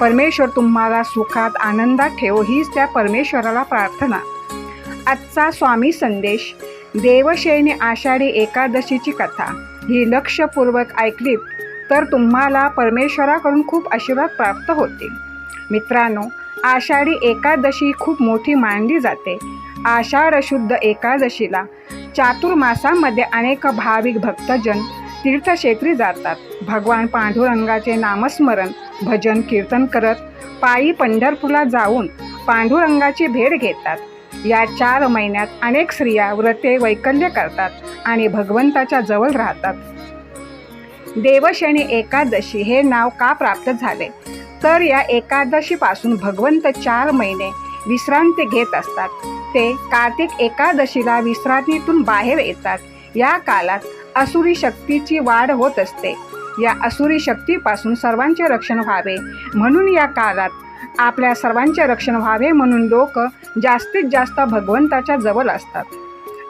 परमेश्वर तुम्हाला सुखात आनंदात ठेवो हीच त्या परमेश्वराला प्रार्थना. आजचा स्वामी संदेश देवशयनी आषाढी एकादशीची कथा. ही लक्षपूर्वक ऐकलीत तर तुम्हाला परमेश्वराकडून खूप आशीर्वाद प्राप्त होतील. मित्रांनो आषाढी एकादशी खूप मोठी मानली जाते. आषाढ शुद्ध एकादशीला चातुर्मासामध्ये अनेक भाविक भक्तजन तीर्थक्षेत्री जातात. भगवान पांडुरंगाचे नामस्मरण भजन कीर्तन करत पायी पंढरपूरला जाऊन पांडुरंगाची भेट घेतात. या चार महिन्यात अनेक स्त्रिया व्रते वैकल्य करतात आणि भगवंताच्या जवळ राहतात. देवशनी एकादशी हे नाव का प्राप्त झाले? तर या एकादशीपासून भगवंत चार महिने विश्रांती घेत असतात. ते कार्तिक एकादशीला विश्रांतीतून बाहेर येतात. या काळात असुरी शक्तीची वाढ होत असते. या असुरी शक्तीपासून सर्वांचे रक्षण व्हावे. म्हणून या काळात आपल्या सर्वांचे रक्षण व्हावे म्हणून लोक जास्तीत जास्त भगवंताच्या जवळ असतात.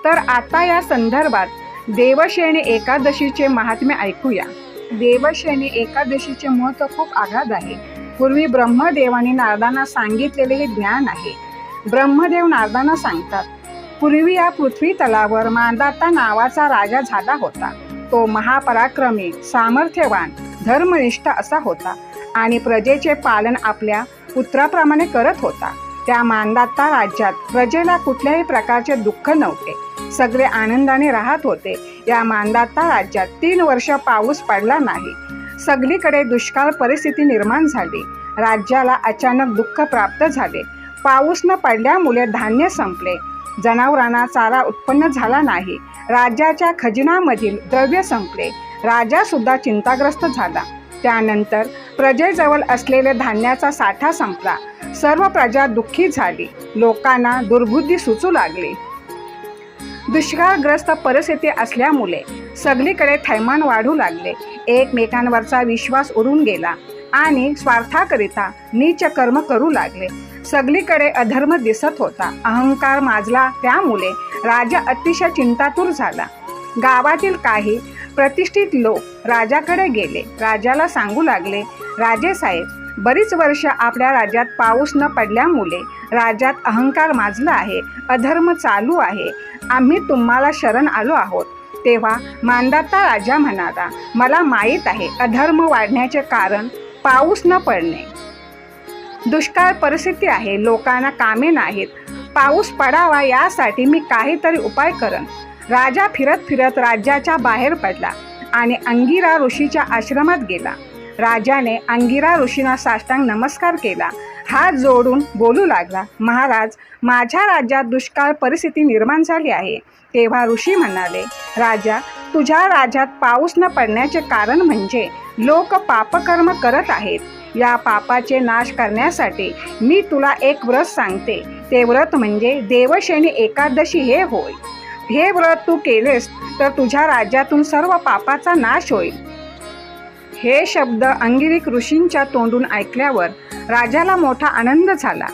तर आता या संदर्भात देवशयनी एकादशीचे महात्म्य ऐकूया. देवशयनी एकादशीचे महत्त्व खूप आघात आहे. पूर्वी ब्रह्मदेवाने नारदांना सांगितलेले हे ज्ञान आहे. ब्रह्मदेव नारदांना सांगतात पूर्वी या पृथ्वी तलावर मांदाता नावाचा राजा झाला होता. तो महापराक्रमी सामर्थ्यवान धर्मनिष्ठ असा होता आणि प्रजेचे पालन आपल्या पुत्राप्रमाणे करत होता. त्या मानदाता राज्यात प्रजेला कुठल्याही प्रकारचे दुःख नव्हते. सगळे आनंदाने राहत होते. या मांदाता राज्यात तीन वर्ष पाऊस पडला नाही. सगळीकडे दुष्काळ परिस्थिती निर्माण झाली. राज्याला अचानक दुःख प्राप्त झाले. पाऊस न पडल्यामुळे धान्य संपले. जनावरांना चारा उत्पन्न झाला नाही. राज्याच्या खजिनामधील द्रव्य संपले. राजा सुद्धा चिंताग्रस्त झाला. त्यानंतर प्रजेजवळ असलेले धान्याचा साठा संपला. सर्व प्रजा दुःखी झाली. लोकांना दुर्बुद्धी सुचू लागली. दुष्काळग्रस्त परिस्थिती असल्यामुळे सगळीकडे थैमान वाढू लागले. एकमेकांवरचा विश्वास उडून गेला आणि स्वार्थाकरिता नीच कर्म करू लागले. सगळीकडे अधर्म दिसत होता. अहंकार माजला त्यामुळे राजा अतिशय चिंतातूर झाला. गावातील काही प्रतिष्ठित लोक राजाकडे गेले. राजाला सांगू लागले राजे साहेब बरीच वर्ष आपल्या राज्यात पाऊस न पडल्यामुळे राज्यात अहंकार माजला आहे अधर्म चालू आहे. आम्ही तुम्हाला शरण आलो आहोत. तेव्हा मांदाता राजा म्हणाला मला माहीत आहे अधर्म वाढण्याचे कारण पाऊस न पडणे. दुष्काळ परिस्थिती आहे लोकांना कामे नाहीत. पाऊस पडावा यासाठी मी काहीतरी उपाय करन राजा फिरत फिरत राज्याच्या बाहेर पडला आणि अंगिरा ऋषीच्या आश्रमात गेला. राजाने अंगिरा ऋषींना साष्टांग नमस्कार केला. हात जोडून बोलू लागला महाराज माझ्या राज्यात दुष्काळ परिस्थिती निर्माण झाली आहे. तेव्हा ऋषी म्हणाले राजा तुझ्या राज्यात पाऊस न पडण्याचे कारण म्हणजे लोक पापकर्म करत आहेत. या पापाचे नाश करण्यासाठी मी तुला एक व्रत सांगते. ते व्रत म्हणजे देवशैनी एकादशी हे होय. हे व्रत तू केलेस तर तुझ्या राज्यातून सर्व पापाचा नाश होईल. हे शब्द अंगिरिक ऋषींच्या तोंडून ऐकल्यावर राजाला मोठा आनंद झाला.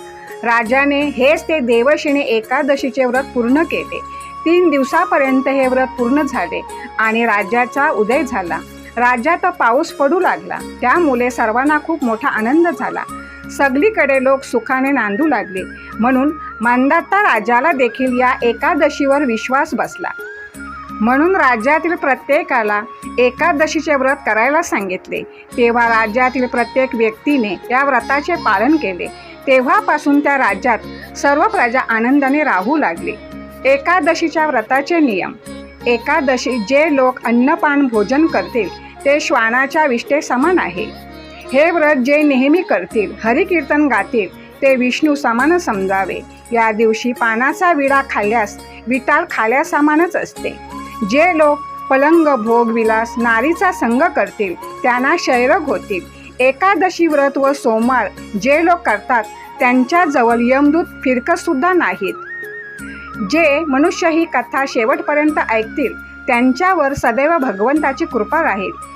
राजाने हेच ते देवशिणी एकादशीचे व्रत पूर्ण केले. तीन दिवसापर्यंत हे व्रत पूर्ण झाले आणि राज्याचा उदय झाला. राज्यात पाऊस पडू लागला. त्यामुळे सर्वांना खूप मोठा आनंद झाला. सगळीकडे लोक सुखाने नांदू लागले. म्हणून मांदाता राजाला देखील या एकादशीवर विश्वास बसला. म्हणून राज्यातील प्रत्येकाला एकादशीचे व्रत करायला सांगितले. तेव्हा राज्यातील प्रत्येक व्यक्तीने या व्रताचे पालन केले. तेव्हापासून त्या राज्यात सर्व प्रजा आनंदाने राहू लागली. एकादशीच्या व्रताचे नियम. एकादशी जे लोक अन्नपान भोजन करतील ते श्वानाच्या विष्टे समान आहे. हे व्रत जे नेहमी करतील हरिकीर्तन गातील ते विष्णू समान समजावे. या दिवशी पानाचा विडा खाल्ल्यास विटाळ खाल्यासमानच असते. जे लोक पलंग भोग विलास नारीचा संग करतील त्यांना क्षयरोग होतील. एकादशी व्रत व सोमवार जे लोक करतात त्यांच्याजवळ यमदूत फिरकतसुद्धा नाहीत. जे मनुष्य ही कथा शेवटपर्यंत ऐकतील त्यांच्यावर सदैव भगवंताची कृपा राहील.